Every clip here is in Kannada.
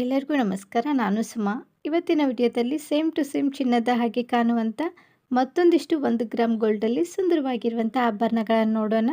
ಎಲ್ಲರಿಗೂ ನಮಸ್ಕಾರ. ನಾನು ಸುಮಾ. ಇವತ್ತಿನ ವಿಡಿಯೋದಲ್ಲಿ ಸೇಮ್ ಟು ಸೇಮ್ ಚಿನ್ನದ ಹಾಗೆ ಕಾಣುವಂಥ ಮತ್ತೊಂದಿಷ್ಟು ಒಂದು ಗ್ರಾಮ್ ಗೋಲ್ಡಲ್ಲಿ ಸುಂದರವಾಗಿರುವಂಥ ಆಭರಣಗಳನ್ನು ನೋಡೋಣ.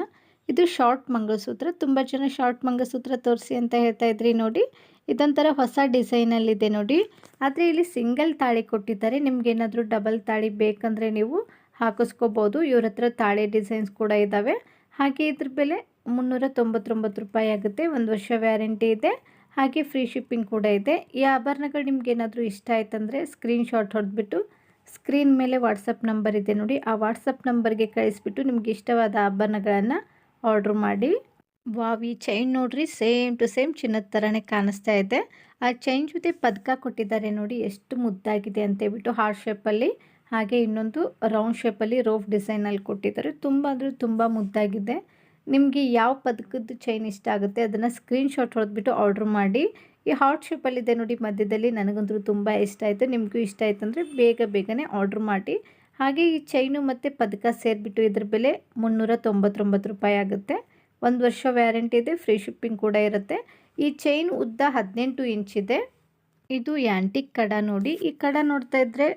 ಇದು ಶಾರ್ಟ್ ಮಂಗಳಸೂತ್ರ. ತುಂಬ ಜನ ಶಾರ್ಟ್ ಮಂಗಳಸೂತ್ರ ತೋರಿಸಿ ಅಂತ ಹೇಳ್ತಾ ಇದ್ರಿ ನೋಡಿ. ಇದೊಂಥರ ಹೊಸ ಡಿಸೈನಲ್ಲಿದೆ ನೋಡಿ. ಆದರೆ ಇಲ್ಲಿ ಸಿಂಗಲ್ ತಾಳಿ ಕೊಟ್ಟಿದ್ದಾರೆ. ನಿಮ್ಗೆ ಏನಾದರೂ ಡಬಲ್ ತಾಳಿ ಬೇಕಂದರೆ ನೀವು ಹಾಕಿಸ್ಕೋಬೋದು. ಇವ್ರ ಹತ್ರ ತಾಳಿ ಡಿಸೈನ್ಸ್ ಕೂಡ ಇದ್ದಾವೆ ಹಾಗೆ ಇದ್ರ ಬೆಲೆ ಮುನ್ನೂರ ತೊಂಬತ್ತೊಂಬತ್ತು ರೂಪಾಯಿ ಆಗುತ್ತೆ. ಒಂದು ವರ್ಷ ವ್ಯಾರಂಟಿ ಇದೆ. ಹಾಗೆ ಫ್ರೀ ಶಿಪ್ಪಿಂಗ್ ಕೂಡ ಇದೆ. ಈ ಆಭರಣಗಳು ನಿಮ್ಗೆ ಏನಾದರೂ ಇಷ್ಟ ಆಯ್ತಂದರೆ ಸ್ಕ್ರೀನ್ಶಾಟ್ ಹೊಡೆದ್ಬಿಟ್ಟು ಸ್ಕ್ರೀನ್ ಮೇಲೆ ವಾಟ್ಸಪ್ ನಂಬರ್ ಇದೆ ನೋಡಿ. ಆ ವಾಟ್ಸಪ್ ನಂಬರ್ಗೆ ಕಳಿಸ್ಬಿಟ್ಟು ನಿಮ್ಗೆ ಇಷ್ಟವಾದ ಆಭರಣಗಳನ್ನು ಆರ್ಡ್ರ್ ಮಾಡಿ. ವಾವ್ ಈ ಚೈನ್ ನೋಡ್ರಿ ಸೇಮ್ ಟು ಸೇಮ್ ಚಿನ್ನದ ಥರನೇ ಕಾಣಿಸ್ತಾ ಇದೆ. ಆ ಚೈನ್ ಜೊತೆ ಪದಕ ಕೊಟ್ಟಿದ್ದಾರೆ ನೋಡಿ. ಎಷ್ಟು ಮುದ್ದಾಗಿದೆ ಅಂತೇಳ್ಬಿಟ್ಟು ಹಾರ್ಟ್ ಶೇಪಲ್ಲಿ ಹಾಗೆ ಇನ್ನೊಂದು ರೌಂಡ್ ಶೇಪಲ್ಲಿ ರೋಫ್ ಡಿಸೈನಲ್ಲಿ ಕೊಟ್ಟಿದ್ದಾರೆ. ತುಂಬ ಅಂದರೆ ತುಂಬ ಮುದ್ದಾಗಿದೆ. ನಿಮಗೆ ಯಾವ ಪದಕದ ಚೈನ್ ಇಷ್ಟ ಆಗುತ್ತೆ ಅದನ್ನು ಸ್ಕ್ರೀನ್ಶಾಟ್ ಹೊಡೆದ್ಬಿಟ್ಟು ಆರ್ಡ್ರ್ ಮಾಡಿ. ಈ ಹಾರ್ಟ್ ಶೇಪಲ್ಲಿದೆ ನೋಡಿ ಮಧ್ಯದಲ್ಲಿ ನನಗಂತೂ ತುಂಬ ಇಷ್ಟ ಆಯಿತು. ನಿಮಗೂ ಇಷ್ಟ ಆಯ್ತು ಅಂದರೆ ಬೇಗ ಬೇಗನೆ ಆರ್ಡ್ರ್ ಮಾಡಿ. ಹಾಗೆ ಈ ಚೈನು ಮತ್ತು ಪದಕ ಸೇರಿಬಿಟ್ಟು ಇದ್ರ ಬೆಲೆ ಮುನ್ನೂರ ತೊಂಬತ್ತೊಂಬತ್ತು ರೂಪಾಯಿ ಆಗುತ್ತೆ. ಒಂದು ವರ್ಷ ವ್ಯಾರಂಟಿ ಇದೆ ಫ್ರೀ ಶಿಪ್ಪಿಂಗ್ ಕೂಡ ಇರುತ್ತೆ. ಈ ಚೈನ್ ಉದ್ದ ಹದಿನೆಂಟು ಇಂಚಿದೆ ಇದು. ಆ್ಯಂಟಿಕ್ ಕಡ ನೋಡಿ. ಈ ಕಡ ನೋಡ್ತಾ ಇದ್ದರೆ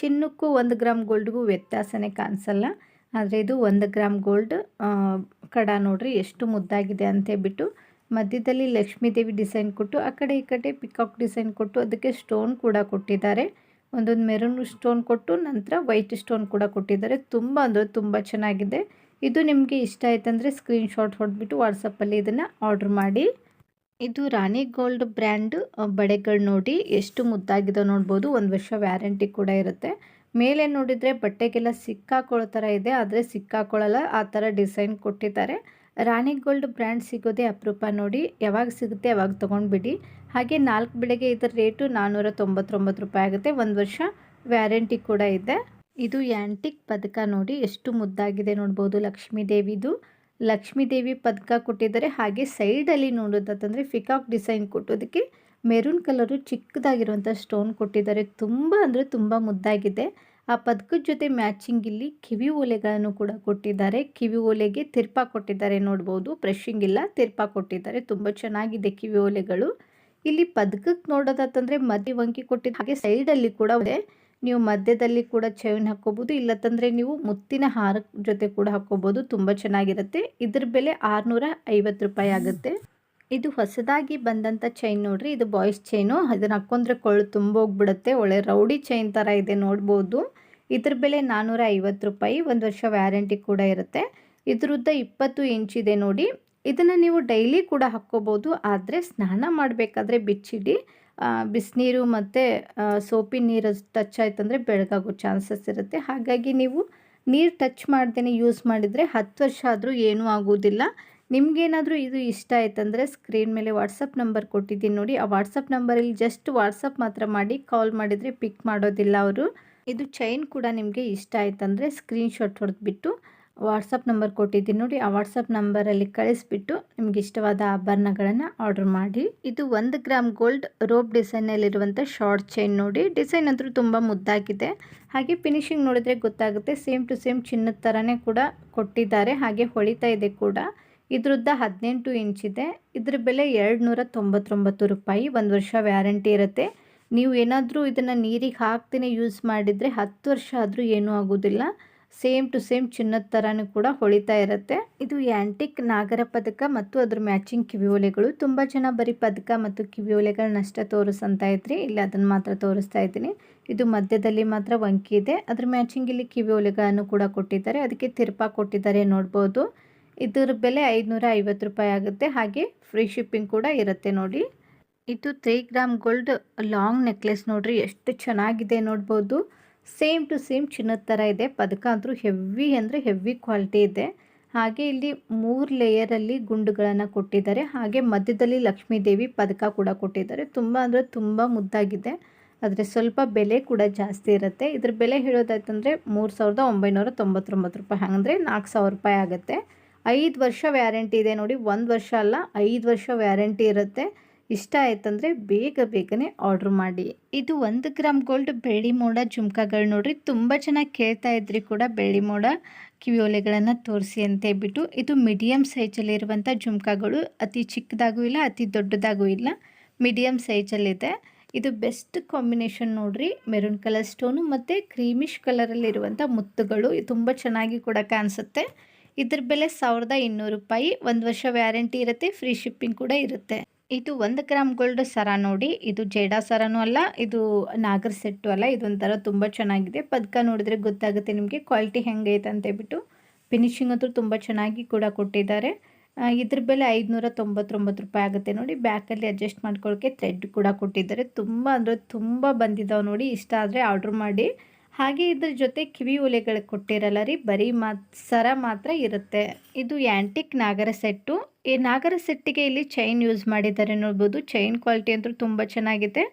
ಚಿನ್ನಕ್ಕೂ ಒಂದು ಗ್ರಾಮ್ ಗೋಲ್ಡ್ಗೂ ವ್ಯತ್ಯಾಸನೇ ಕಾಣಿಸಲ್ಲ. ಆದರೆ ಇದು ಒಂದು ಗ್ರಾಮ್ ಗೋಲ್ಡ್ ಕಡ ನೋಡ್ರಿ ಎಷ್ಟು ಮುದ್ದಾಗಿದೆ ಅಂತ ಹೇಳ್ಬಿಟ್ಟು ಮಧ್ಯದಲ್ಲಿ ಲಕ್ಷ್ಮೀ ದೇವಿ ಡಿಸೈನ್ ಕೊಟ್ಟು, ಆ ಕಡೆ ಈ ಕಡೆ ಪಿಕಾಕ್ ಡಿಸೈನ್ ಕೊಟ್ಟು, ಅದಕ್ಕೆ ಸ್ಟೋನ್ ಕೂಡ ಕೊಟ್ಟಿದ್ದಾರೆ. ಒಂದೊಂದು ಮೆರೂನ್ ಸ್ಟೋನ್ ಕೊಟ್ಟು, ನಂತರ ವೈಟ್ ಸ್ಟೋನ್ ಕೂಡ ಕೊಟ್ಟಿದ್ದಾರೆ. ತುಂಬ ಅಂದರೆ ತುಂಬ ಚೆನ್ನಾಗಿದೆ. ಇದು ನಿಮಗೆ ಇಷ್ಟ ಆಯ್ತಂದರೆ ಸ್ಕ್ರೀನ್ಶಾಟ್ ಹೊಡೆದ್ಬಿಟ್ಟು ವಾಟ್ಸಪ್ಪಲ್ಲಿ ಇದನ್ನು ಆರ್ಡ್ರ್ ಮಾಡಿ. ಇದು ರಾಣಿ ಗೋಲ್ಡ್ ಬ್ರ್ಯಾಂಡ್ ಬಳೆಗಳು ನೋಡಿ ಎಷ್ಟು ಮುದ್ದಾಗಿದೆ ನೋಡ್ಬೋದು. ಒಂದು ವರ್ಷ ವ್ಯಾರಂಟಿ ಕೂಡ ಇರುತ್ತೆ. ಮೇಲೆ ನೋಡಿದರೆ ಬಟ್ಟೆಗೆಲ್ಲ ಸಿಕ್ಕಾಕೊಳ್ಳೋ ಥರ ಇದೆ, ಆದರೆ ಸಿಕ್ಕಾಕೊಳ್ಳಲ್ಲ. ಆ ಥರ ಡಿಸೈನ್ ಕೊಟ್ಟಿದ್ದಾರೆ. ರಾಣಿ ಗೋಲ್ಡ್ ಬ್ರ್ಯಾಂಡ್ ಸಿಗೋದೇ ಅಪರೂಪ ನೋಡಿ. ಯಾವಾಗ ಸಿಗುತ್ತೆ ಯಾವಾಗ ತೊಗೊಂಡ್ಬಿಡಿ. ಹಾಗೆ ನಾಲ್ಕು ಬೆಳಗ್ಗೆ ಇದರ ರೇಟು ನಾನ್ನೂರ ತೊಂಬತ್ತೊಂಬತ್ತು ರೂಪಾಯಿ ಆಗುತ್ತೆ. ಒಂದು ವರ್ಷ ವ್ಯಾರಂಟಿ ಕೂಡ ಇದೆ. ಇದು ಯಾಂಟಿಕ್ ಪದಕ ನೋಡಿ. ಎಷ್ಟು ಮುದ್ದಾಗಿದೆ ನೋಡ್ಬೋದು ಲಕ್ಷ್ಮೀ ದೇವಿದು ಲಕ್ಷ್ಮೀ ದೇವಿ ಪದಕ ಕೊಟ್ಟಿದ್ದಾರೆ. ಹಾಗೆ ಸೈಡಲ್ಲಿ ನೋಡೋದಂತಂದರೆ ಫಿಕಾಕ್ ಡಿಸೈನ್ ಕೊಟ್ಟೋದಕ್ಕೆ ಮೆರೂನ್ ಕಲರು ಚಿಕ್ಕದಾಗಿರುವಂಥ ಸ್ಟೋನ್ ಕೊಟ್ಟಿದ್ದಾರೆ. ತುಂಬ ಅಂದರೆ ತುಂಬ ಮುದ್ದಾಗಿದೆ. ಆ ಪದಕದ ಜೊತೆ ಮ್ಯಾಚಿಂಗ್ ಇಲ್ಲಿ ಕಿವಿ ಓಲೆಗಳನ್ನು ಕೂಡ ಕೊಟ್ಟಿದ್ದಾರೆ. ಕಿವಿ ಓಲೆಗೆ ತಿರ್ಪ ಕೊಟ್ಟಿದ್ದಾರೆ ನೋಡ್ಬೋದು. ಬ್ರಷಿಂಗ್ ಇಲ್ಲ, ತಿರ್ಪ ಕೊಟ್ಟಿದ್ದಾರೆ. ತುಂಬ ಚೆನ್ನಾಗಿದೆ ಕಿವಿ ಓಲೆಗಳು. ಇಲ್ಲಿ ಪದಕಕ್ಕೆ ನೋಡೋದಂತಂದರೆ ಮದ್ಯ ವಂಕಿ ಕೊಟ್ಟಿದ್ದ ಹಾಗೆ ಸೈಡಲ್ಲಿ ಕೂಡ ಇದೆ. ನೀವು ಮಧ್ಯದಲ್ಲಿ ಕೂಡ ಚೈನ್ ಹಾಕೋಬೋದು ಇಲ್ಲತ್ತಂದರೆ ನೀವು ಮುತ್ತಿನ ಹಾರ ಜೊತೆ ಕೂಡ ಹಾಕೋಬೋದು ತುಂಬ ಚೆನ್ನಾಗಿರುತ್ತೆ. ಇದ್ರ ಬೆಲೆ ಆರುನೂರ ಐವತ್ತು ರೂಪಾಯಿ ಆಗುತ್ತೆ. ಇದು ಹೊಸದಾಗಿ ಬಂದಂಥ ಚೈನ್ ನೋಡ್ರಿ, ಇದು ಬಾಯ್ಸ್ ಚೈನು ಅದನ್ನು ಹಾಕ್ಕೊಂಡ್ರೆ ಕೊಳ್ಳು ತುಂಬೋಗ್ಬಿಡುತ್ತೆ. ಒಳ್ಳೆ ರೌಡಿ ಚೈನ್ ಥರ ಇದೆ ನೋಡ್ಬೋದು. ಇದ್ರ ಬೆಲೆ ನಾನ್ನೂರ ಐವತ್ತು ರೂಪಾಯಿ. ಒಂದು ವರ್ಷ ವ್ಯಾರಂಟಿ ಕೂಡ ಇರುತ್ತೆ. ಇದ್ರದ್ದು ಇಪ್ಪತ್ತು ಇಂಚಿದೆ ನೋಡಿ. ಇದನ್ನು ನೀವು ಡೈಲಿ ಕೂಡ ಹಾಕ್ಕೋಬೋದು. ಆದರೆ ಸ್ನಾನ ಮಾಡಬೇಕಾದ್ರೆ ಬಿಚ್ಚಿಡಿ. ಬಿಸಿನೀರು ಮತ್ತು ಸೋಪಿನ ನೀರು ಟಚ್ ಆಯ್ತಂದರೆ ಬೆಳಗಾಗೋ ಚಾನ್ಸಸ್ ಇರುತ್ತೆ. ಹಾಗಾಗಿ ನೀವು ನೀರು ಟಚ್ ಮಾಡ್ದೇ ಯೂಸ್ ಮಾಡಿದರೆ ಹತ್ತು ವರ್ಷ ಆದರೂ ಏನೂ ಆಗೋದಿಲ್ಲ. ನಿಮಗೇನಾದರೂ ಇದು ಇಷ್ಟ ಆಯ್ತಂದರೆ ಸ್ಕ್ರೀನ್ ಮೇಲೆ ವಾಟ್ಸಪ್ ನಂಬರ್ ಕೊಟ್ಟಿದ್ದೀನಿ ನೋಡಿ. ಆ ವಾಟ್ಸಪ್ ನಂಬರಲ್ಲಿ ಜಸ್ಟ್ ವಾಟ್ಸಪ್ ಮಾತ್ರ ಮಾಡಿ ಕಾಲ್ ಮಾಡಿದರೆ ಪಿಕ್ ಮಾಡೋದಿಲ್ಲ ಅವರು. ಇದು ಚೈನ್ ಕೂಡ ನಿಮಗೆ ಇಷ್ಟ ಆಯ್ತಂದರೆ ಸ್ಕ್ರೀನ್ಶಾಟ್ ಹೊಡೆದ್ಬಿಟ್ಟು ವಾಟ್ಸಪ್ ನಂಬರ್ ಕೊಟ್ಟಿದ್ದೀನಿ ನೋಡಿ. ಆ ವಾಟ್ಸಪ್ ನಂಬರಲ್ಲಿ ಕಳಿಸ್ಬಿಟ್ಟು ನಿಮ್ಗೆ ಇಷ್ಟವಾದ ಆಭರಣಗಳನ್ನು ಆರ್ಡರ್ ಮಾಡಿ. ಇದು ಒಂದು ಗ್ರಾಮ್ ಗೋಲ್ಡ್ ರೋಪ್ ಡಿಸೈನಲ್ಲಿರುವಂಥ ಶಾರ್ಟ್ ಚೈನ್ ನೋಡಿ. ಡಿಸೈನ್ ಅಂತೂ ತುಂಬ ಮುದ್ದಾಗಿದೆ. ಹಾಗೆ ಫಿನಿಶಿಂಗ್ ನೋಡಿದ್ರೆ ಗೊತ್ತಾಗುತ್ತೆ. ಸೇಮ್ ಟು ಸೇಮ್ ಚಿನ್ನದ ಥರನೇ ಕೂಡ ಕೊಟ್ಟಿದ್ದಾರೆ. ಹಾಗೆ ಹೊಳಿತಾ ಇದೆ ಕೂಡ. ಇದ್ರದ್ದು ಹದಿನೆಂಟು ಇಂಚಿದೆ ಇದ್ರ ಬೆಲೆ ಎರಡು ನೂರ ತೊಂಬತ್ತೊಂಬತ್ತು ರೂಪಾಯಿ. ಒಂದು ವರ್ಷ ವ್ಯಾರಂಟಿ ಇರುತ್ತೆ. ನೀವು ಏನಾದರೂ ಇದನ್ನು ನೀರಿಗೆ ಹಾಕ್ದೇ ಯೂಸ್ ಮಾಡಿದರೆ ಹತ್ತು ವರ್ಷ ಆದರೂ ಏನೂ ಆಗೋದಿಲ್ಲ. ಸೇಮ್ ಟು ಸೇಮ್ ಚಿನ್ನದ ಥರನೂ ಕೂಡ ಹೊಳಿತಾ ಇರುತ್ತೆ. ಇದು ಆ್ಯಂಟಿಕ್ ನಾಗರ ಪದಕ ಮತ್ತು ಅದ್ರ ಮ್ಯಾಚಿಂಗ್ ಕಿವಿಯೋಲೆಗಳು ತುಂಬ ಜನ ಬರೀ ಪದಕ ಮತ್ತು ಕಿವಿಯೋಲೆಗಳನ್ನಷ್ಟೇ ತೋರಿಸಂತ ಇದ್ರಿ. ಇಲ್ಲಿ ಅದನ್ನು ಮಾತ್ರ ತೋರಿಸ್ತಾ ಇದ್ದೀನಿ. ಇದು ಮಧ್ಯದಲ್ಲಿ ಮಾತ್ರ ವಂಕಿ ಇದೆ. ಅದ್ರ ಮ್ಯಾಚಿಂಗ್ ಇಲ್ಲಿ ಕಿವಿಯೋಲೆಗಳನ್ನು ಕೂಡ ಕೊಟ್ಟಿದ್ದಾರೆ. ಅದಕ್ಕೆ ತಿರ್ಪಾ ಕೊಟ್ಟಿದ್ದಾರೆ ನೋಡ್ಬೋದು. ಇದರ ಬೆಲೆ ಐದುನೂರ ಐವತ್ತು ರೂಪಾಯಿ ಆಗುತ್ತೆ. ಹಾಗೆ ಫ್ರೀ ಶಿಪ್ಪಿಂಗ್ ಕೂಡ ಇರುತ್ತೆ ನೋಡಿ. ಇದು three gram gold long necklace ನೋಡಿರಿ, ಎಷ್ಟು ಚೆನ್ನಾಗಿದೆ ನೋಡ್ಬೋದು. ಸೇಮ್ ಟು ಸೇಮ್ ಚಿನ್ನದ ಥರ ಇದೆ. ಪದಕ ಅಂದರೂ ಹೆವಿ ಅಂದರೆ ಹೆವಿ ಕ್ವಾಲಿಟಿ ಇದೆ. ಹಾಗೆ ಇಲ್ಲಿ ಮೂರು ಲೇಯರಲ್ಲಿ ಗುಂಡುಗಳನ್ನು ಕೊಟ್ಟಿದ್ದಾರೆ. ಹಾಗೆ ಮಧ್ಯದಲ್ಲಿ ಲಕ್ಷ್ಮೀ ದೇವಿ ಪದಕ ಕೂಡ ಕೊಟ್ಟಿದ್ದಾರೆ. ತುಂಬ ಅಂದರೆ ತುಂಬ ಮುದ್ದಾಗಿದೆ. ಆದರೆ ಸ್ವಲ್ಪ ಬೆಲೆ ಕೂಡ ಜಾಸ್ತಿ ಇರುತ್ತೆ. ಇದ್ರ ಬೆಲೆ ಹೇಳೋದಾಯ್ತಂದರೆ ಮೂರು ಸಾವಿರದ ಒಂಬೈನೂರ ತೊಂಬತ್ತೊಂಬತ್ತು ರೂಪಾಯಿ. ಹಾಗಂದರೆ ನಾಲ್ಕು ಸಾವಿರ ರೂಪಾಯಿ ಆಗುತ್ತೆ. ಐದು ವರ್ಷ ವ್ಯಾರಂಟಿ ಇದೆ ನೋಡಿ, ಒಂದು ವರ್ಷ ಅಲ್ಲ, ಐದು ವರ್ಷ ವ್ಯಾರಂಟಿ ಇರುತ್ತೆ. ಇಷ್ಟ ಆಯ್ತಂದರೆ ಬೇಗ ಬೇಗನೆ ಆರ್ಡ್ರ್ ಮಾಡಿ. ಇದು ಒಂದು ಗ್ರಾಮ್ ಗೋಲ್ಡ್ ಬೆಳ್ಳಿ ಮೋಡ ಜುಮ್ಕಾಗಳು ನೋಡ್ರಿ, ತುಂಬ ಚೆನ್ನಾಗಿ ಕೇಳ್ತಾ ಇದ್ರಿ ಕೂಡ ಬೆಳ್ಳಿ ಮೋಡ ಕಿವಿಯೋಲೆಗಳನ್ನು ತೋರಿಸಿ ಅಂತ ಹೇಳ್ಬಿಟ್ಟು. ಇದು ಮೀಡಿಯಮ್ ಸೈಜಲ್ಲಿರುವಂಥ ಜುಮ್ಕಾಗಳು, ಅತಿ ಚಿಕ್ಕದಾಗೂ ಇಲ್ಲ, ಅತಿ ದೊಡ್ಡದಾಗೂ ಇಲ್ಲ ಮೀಡಿಯಮ್ ಸೈಜಲ್ಲಿದೆ. ಇದು ಬೆಸ್ಟ್ ಕಾಂಬಿನೇಷನ್ ನೋಡ್ರಿ, ಮೆರೂನ್ ಕಲರ್ ಸ್ಟೋನು ಮತ್ತು ಕ್ರೀಮಿಶ್ ಕಲರಲ್ಲಿರುವಂಥ ಮುತ್ತುಗಳು ತುಂಬ ಚೆನ್ನಾಗಿ ಕೂಡ ಕಾಣಿಸುತ್ತೆ. ಇದ್ರ ಬೆಲೆ ಸಾವಿರದ ಇನ್ನೂರು ರೂಪಾಯಿ. ಒಂದು ವರ್ಷ ವ್ಯಾರಂಟಿ ಇರುತ್ತೆ, ಫ್ರೀ ಶಿಪ್ಪಿಂಗ್ ಕೂಡ ಇರುತ್ತೆ. ಇದು ಒಂದು ಗ್ರಾಮ್ ಗೋಲ್ಡ್ ಸರ ನೋಡಿ, ಇದು ಜೇಡಾ ಸರನೂ ಅಲ್ಲ, ಇದು ನಾಗರ ಸೆಟ್ಟು ಅಲ್ಲ, ಇದೊಂಥರ ತುಂಬ ಚೆನ್ನಾಗಿದೆ. ಪದಕ ನೋಡಿದ್ರೆ ಗೊತ್ತಾಗುತ್ತೆ ನಿಮಗೆ, ಕ್ವಾಲಿಟಿ ಹೆಂಗೈತೆ ಅಂತ ಹೇಳ್ಬಿಟ್ಟು. ಫಿನಿಶಿಂಗ್ ಅಂತೂ ತುಂಬ ಚೆನ್ನಾಗಿ ಕೂಡ ಕೊಟ್ಟಿದ್ದಾರೆ. ಇದ್ರ ಬೆಲೆ ಐದುನೂರ ತೊಂಬತ್ತೊಂಬತ್ತು ರೂಪಾಯಿ ಆಗುತ್ತೆ ನೋಡಿ. ಬ್ಯಾಕಲ್ಲಿ ಅಡ್ಜಸ್ಟ್ ಮಾಡ್ಕೊಳ್ಳೋಕ್ಕೆ ಥ್ರೆಡ್ ಕೂಡ ಕೊಟ್ಟಿದ್ದಾರೆ. ತುಂಬ ಅಂದರೆ ತುಂಬ ಬಂದಿದ್ದಾವೆ ನೋಡಿ. ಇಷ್ಟ ಆದರೆ ಆರ್ಡ್ರ್ ಮಾಡಿ. ಹಾಗೆ ಇದ್ರ ಜೊತೆ ಕಿವಿ ಉಲೆಗಳು ಕೊಟ್ಟಿರಲ್ಲ ರೀ, ಬರೀ ಸರ ಮಾತ್ರ ಇರುತ್ತೆ. ಇದು ಆ್ಯಂಟಿಕ್ ನಾಗರ ಸೆಟ್ಟು. ಈ ನಾಗರ ಸೆಟ್ಟಿಗೆ ಇಲ್ಲಿ ಚೈನ್ ಯೂಸ್ ಮಾಡಿದ್ದಾರೆ ನೋಡ್ಬೋದು. ಚೈನ್ ಕ್ವಾಲಿಟಿ ಅಂತೂ ತುಂಬ ಚೆನ್ನಾಗಿದೆ.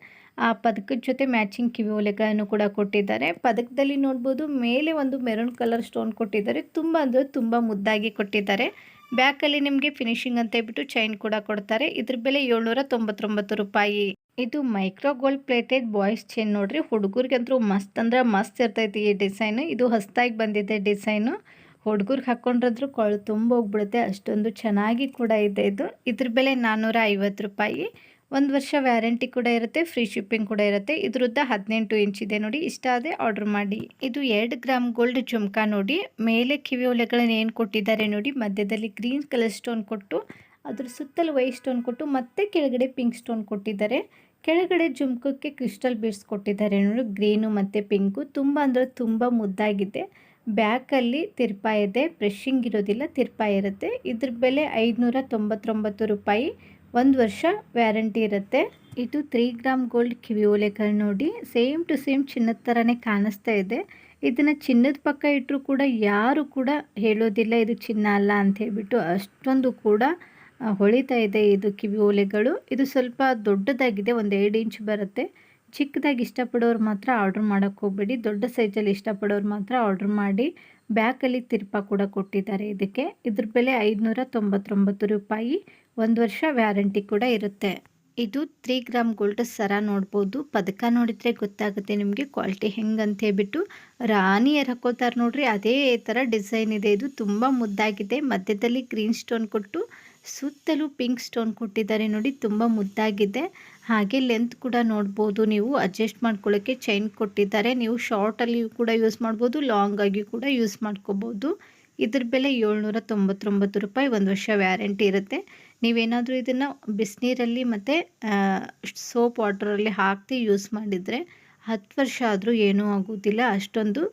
ಆ ಪದಕದ ಜೊತೆ ಮ್ಯಾಚಿಂಗ್ ಕಿವಿ ಉಲೆಗಳನ್ನು ಕೂಡ ಕೊಟ್ಟಿದ್ದಾರೆ. ಪದಕದಲ್ಲಿ ನೋಡ್ಬೋದು, ಮೇಲೆ ಒಂದು ಮೆರೂನ್ ಕಲರ್ ಸ್ಟೋನ್ ಕೊಟ್ಟಿದ್ದಾರೆ. ತುಂಬ ಅಂದರೆ ತುಂಬ ಮುದ್ದಾಗಿ ಕೊಟ್ಟಿದ್ದಾರೆ. ಬ್ಯಾಕಲ್ಲಿ ನಿಮಗೆ ಫಿನಿಶಿಂಗ್ ಅಂತ ಹೇಳ್ಬಿಟ್ಟು ಚೈನ್ ಕೂಡ ಕೊಡ್ತಾರೆ. ಇದ್ರ ಬೆಲೆ ಏಳ್ನೂರ ತೊಂಬತ್ತೊಂಬತ್ತು ರೂಪಾಯಿ. ಇದು micro gold plated boys chain ನೋಡ್ರಿ. ಹುಡುಗರಿಗಂತೂ ಮಸ್ತ್ ಅಂದ್ರೆ ಮಸ್ತ್ ಇರ್ತೈತಿ ಈ ಡಿಸೈನ್. ಇದು ಹೊಸದಾಗಿ ಬಂದಿದೆ ಡಿಸೈನು. ಹುಡುಗರಿಗೆ ಹಾಕೊಂಡ್ರಂದ್ರೂ ಕೊಳು ತುಂಬ ಹೋಗ್ಬಿಡುತ್ತೆ. ಅಷ್ಟೊಂದು ಚೆನ್ನಾಗಿ ಕೂಡ ಇದೆ ಇದು. ಇದ್ರ ಬೆಲೆ ನಾನ್ನೂರ ಐವತ್ತು ರೂಪಾಯಿ. ಒಂದು ವರ್ಷ ವ್ಯಾರಂಟಿ ಕೂಡ ಇರುತ್ತೆ, ಫ್ರೀ ಶಿಪ್ಪಿಂಗ್ ಕೂಡ ಇರುತ್ತೆ. ಇದ್ರದ್ದು ಹದಿನೆಂಟು ಇಂಚ್ ಇದೆ ನೋಡಿ. ಇಷ್ಟ ಆದರೆ ಆರ್ಡರ್ ಮಾಡಿ. ಇದು ಎರಡು ಗ್ರಾಮ್ ಗೋಲ್ಡ್ ಜುಮ್ಕಾ ನೋಡಿ. ಮೇಲೆ ಕಿವಿ ಒಲೆಗಳನ್ನ ಏನು ಕೊಟ್ಟಿದ್ದಾರೆ ನೋಡಿ. ಮಧ್ಯದಲ್ಲಿ ಗ್ರೀನ್ ಕಲರ್ ಸ್ಟೋನ್ ಕೊಟ್ಟು, ಅದ್ರ ಸುತ್ತಲೂ ವೈಟ್ ಸ್ಟೋನ್ ಕೊಟ್ಟು, ಮತ್ತೆ ಕೆಳಗಡೆ ಪಿಂಕ್ ಸ್ಟೋನ್ ಕೊಟ್ಟಿದ್ದಾರೆ. ಕೆಳಗಡೆ ಜುಮ್ಕಕ್ಕೆ ಕ್ರಿಸ್ಟಲ್ ಬೀಡ್ಸ್ ಕೊಟ್ಟಿದ್ದಾರೆ. ನೋಡಿ, ಗ್ರೀನು ಮತ್ತು ಪಿಂಕು. ತುಂಬ ಅಂದರೆ ತುಂಬ ಮುದ್ದಾಗಿದೆ. ಬ್ಯಾಕಲ್ಲಿ ತಿರ್ಪಾಯ ಇದೆ. ಬ್ರಷಿಂಗ್ ಇರೋದಿಲ್ಲ ತಿರ್ಪಾಯ ಇರುತ್ತೆ. ಇದ್ರ ಬೆಲೆ ಐದುನೂರ ತೊಂಬತ್ತೊಂಬತ್ತು ರೂಪಾಯಿ. ಒಂದು ವರ್ಷ ವ್ಯಾರಂಟಿ ಇರುತ್ತೆ. ಇದು ತ್ರೀ ಗ್ರಾಮ್ ಗೋಲ್ಡ್ ಕಿವಿ ಓಲೆಗಳು ನೋಡಿ. ಸೇಮ್ ಟು ಸೇಮ್ ಚಿನ್ನದ ಥರನೇ ಕಾಣಿಸ್ತಾ ಇದೆ. ಇದನ್ನು ಚಿನ್ನದ ಪಕ್ಕ ಇಟ್ಟರೂ ಕೂಡ ಯಾರು ಕೂಡ ಹೇಳೋದಿಲ್ಲ ಇದು ಚಿನ್ನ ಅಲ್ಲ ಅಂತ ಹೇಳ್ಬಿಟ್ಟು ಅಷ್ಟೊಂದು ಕೂಡ ಹೊಳಿತಾ ಇದೆ ಇದು ಕಿವಿ ಓಲೆಗಳು. ಇದು ಸ್ವಲ್ಪ ದೊಡ್ಡದಾಗಿದೆ, ಒಂದು ಎರಡು ಇಂಚ್ ಬರುತ್ತೆ. ಚಿಕ್ಕದಾಗಿ ಇಷ್ಟಪಡೋರು ಮಾತ್ರ ಆರ್ಡ್ರ್ ಮಾಡೋಕ್ಕೆ ಹೋಗಬೇಡಿ. ದೊಡ್ಡ ಸೈಜಲ್ಲಿ ಇಷ್ಟಪಡೋರು ಮಾತ್ರ ಆರ್ಡ್ರ್ ಮಾಡಿ ಬ್ಯಾಕಲ್ಲಿ ತಿರ್ಪ ಕೂಡ ಕೊಟ್ಟಿದ್ದಾರೆ ಇದಕ್ಕೆ. ಇದ್ರ ಬೆಲೆ ಐದುನೂರ ತೊಂಬತ್ತೊಂಬತ್ತು ರೂಪಾಯಿ. ಒಂದು ವರ್ಷ ವ್ಯಾರಂಟಿ ಕೂಡ ಇರುತ್ತೆ. ಇದು ತ್ರೀ ಗ್ರಾಮ್ ಗೋಲ್ಡ್ ಸರ ನೋಡ್ಬೋದು. ಪದಕ ನೋಡಿದರೆ ಗೊತ್ತಾಗುತ್ತೆ ನಿಮಗೆ ಕ್ವಾಲಿಟಿ ಹೆಂಗೆ ಅಂತ ಹೇಳ್ಬಿಟ್ಟು. ರಾಣಿಯರ್ ಹಾಕೋತಾರೆ ನೋಡ್ರಿ, ಅದೇ ಥರ ಡಿಸೈನ್ ಇದೆ. ಇದು ತುಂಬ ಮುದ್ದಾಗಿದೆ. ಮಧ್ಯದಲ್ಲಿ ಗ್ರೀನ್ ಸ್ಟೋನ್ ಕೊಟ್ಟು ಸುತ್ತಲೂ ಪಿಂಕ್ ಸ್ಟೋನ್ ಕೊಟ್ಟಿದ್ದಾರೆ ನೋಡಿ, ತುಂಬ ಮುದ್ದಾಗಿದೆ. ಹಾಗೆ ಲೆಂತ್ ಕೂಡ ನೋಡ್ಬೋದು ನೀವು, ಅಡ್ಜಸ್ಟ್ ಮಾಡ್ಕೊಳ್ಳೋಕ್ಕೆ ಚೈನ್ ಕೊಟ್ಟಿದ್ದಾರೆ. ನೀವು ಶಾರ್ಟಲ್ಲಿ ಕೂಡ ಯೂಸ್ ಮಾಡ್ಬೋದು, ಲಾಂಗ್ ಆಗಿ ಕೂಡ ಯೂಸ್ ಮಾಡ್ಕೋಬೋದು. ಇದ್ರ ಬೆಲೆ ಏಳ್ನೂರ ತೊಂಬತ್ತೊಂಬತ್ತು ರೂಪಾಯಿ, ಒಂದು ವರ್ಷ ವ್ಯಾರಂಟಿ ಇರುತ್ತೆ. ನೀವೇನಾದರೂ ಇದನ್ನು ಬಿಸಿನೀರಲ್ಲಿ ಮತ್ತು ಸೋಪ್ ವಾಟರಲ್ಲಿ ಹಾಕಿ ಯೂಸ್ ಮಾಡಿದರೆ ಹತ್ತು ವರ್ಷ ಆದರೂ ಏನೂ ಆಗೋದಿಲ್ಲ ಅಷ್ಟೊಂದು.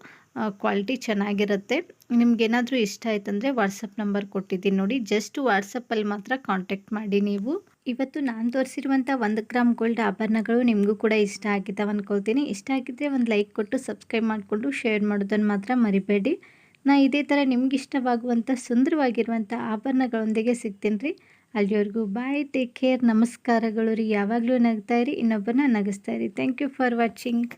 ಕ್ವಾಲಿಟಿ ಚೆನ್ನಾಗಿರುತ್ತೆ. ನಿಮಗೇನಾದರೂ ಇಷ್ಟ ಆಯ್ತಂದರೆ ವಾಟ್ಸಪ್ ನಂಬರ್ ಕೊಟ್ಟಿದ್ದೀನಿ ನೋಡಿ. ಜಸ್ಟ್ ವಾಟ್ಸಪ್ಪಲ್ಲಿ ಮಾತ್ರ ಕಾಂಟ್ಯಾಕ್ಟ್ ಮಾಡಿ ನೀವು. ಇವತ್ತು ನಾನು ತೋರಿಸಿರುವಂಥ ಒಂದು ಗ್ರಾಮ್ ಗೋಲ್ಡ್ ಆಭರಣಗಳು ನಿಮಗೂ ಕೂಡ ಇಷ್ಟ ಆಗಿದ್ದಾವೆ ಅಂದ್ಕೊಳ್ತೀನಿ ಇಷ್ಟ ಆಗಿದ್ದರೆ ಒಂದು ಲೈಕ್ ಕೊಟ್ಟು ಸಬ್ಸ್ಕ್ರೈಬ್ ಮಾಡಿಕೊಂಡು ಶೇರ್ ಮಾಡೋದನ್ನು ಮಾತ್ರ ಮರಿಬೇಡಿ. ನಾ ಇದೇ ಥರ ನಿಮ್ಗೆ ಇಷ್ಟವಾಗುವಂಥ ಸುಂದರವಾಗಿರುವಂಥ ಆಭರಣಗಳೊಂದಿಗೆ ಸಿಗ್ತೀನಿ ರೀ. ಅಲ್ಲಿವರೆಗೂ ಬಾಯ್ ಟೇಕ್ ಕೇರ್ ನಮಸ್ಕಾರಗಳು ರೀ. ಯಾವಾಗಲೂ ನಗ್ತಾ ಇರಿ. ಇನ್ನೊಬ್ಬರನ್ನ ನಗಿಸ್ತಾ ಥ್ಯಾಂಕ್ ಯು ಫಾರ್ ವಾಚಿಂಗ್